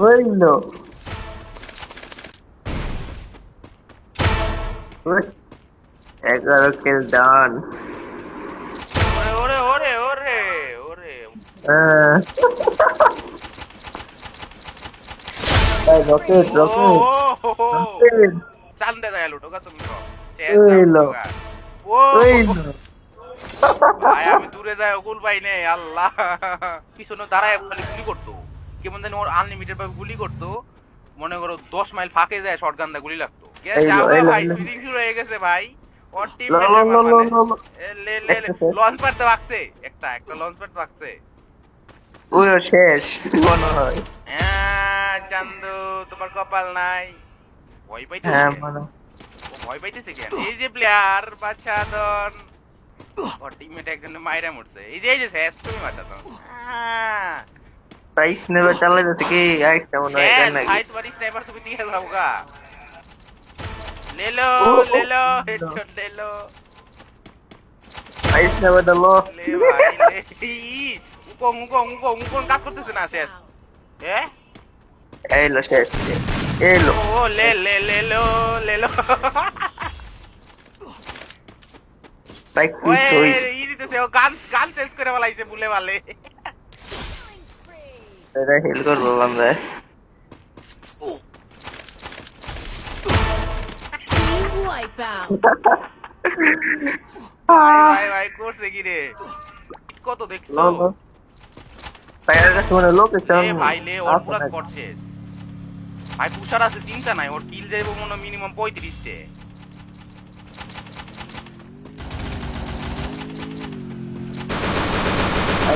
হইল এগারো কিল ডান ওরে ওরে ওরে ওরে ওরে রকেট ও, রকেট ও, হো, হো। রকেট চান্দে দেয় লুটো কা তুমি তো ওই লো। ও হইল ভাই আমি দূরে যাই পাই নেই আল্লাহ। পিছনে দাঁড়ায় খালি গুলি করতো। কেমন জানি ওর আনলিমিটেড ভাবে গুলি করতো। মনে করো দশ মাইল ফাঁকে যায় গুলি লাগতো। ভাই শুরু হয়ে গেছে ভাই। ওর টিম লো, লো। লঞ্চ একটা একটা লঞ্চ শেষ মনে হয়। হ্যাঁ চান্দু তোমার কপাল নাই। ভয় পাইতেছে হ্যাঁ? ভয় পাইতেছে কেন এই যে প্লেয়ার বাচ্চাদন ওর টিমমেট একজন মাইরা মরছে এই যে এই যে শেষ তুমি বাচ্চাদন হ্যাঁ প্রাইস নেবে চালাই যাচ্ছে কি আইসটা মনে হয় কেন নাকি ভাই তোমার স্নাইপার তুমি দিয়ে যাও গা লেলো ও, ও, লেলো হেডশট লেলো প্রাইস নেবে দিলো লে ভাই উকং উকং উকং উকং কাজ করতেছে না শেষ এ এইলো শেষ এলো ও লে লে লেলো লেলো তাই কি ওয়ে ই দিতেছে ও গান গান চেঞ্জ করে বলাইছে বুলে বালে। এটা হেল করব বান্ধব ভাই ভাই করছে কি রে? কত দেখছ? কাছে মানে লোকেশন ভাই লে ওর পুরা করছে ভাই পুষার আছে চিন্তা নাই ওর কিল যাইব মনে মিনিমাম পঁয়ত্রিশটে।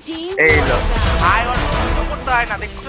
Team Hey, look. wipeout. ভাই ওর করতে হয় না দেখছ।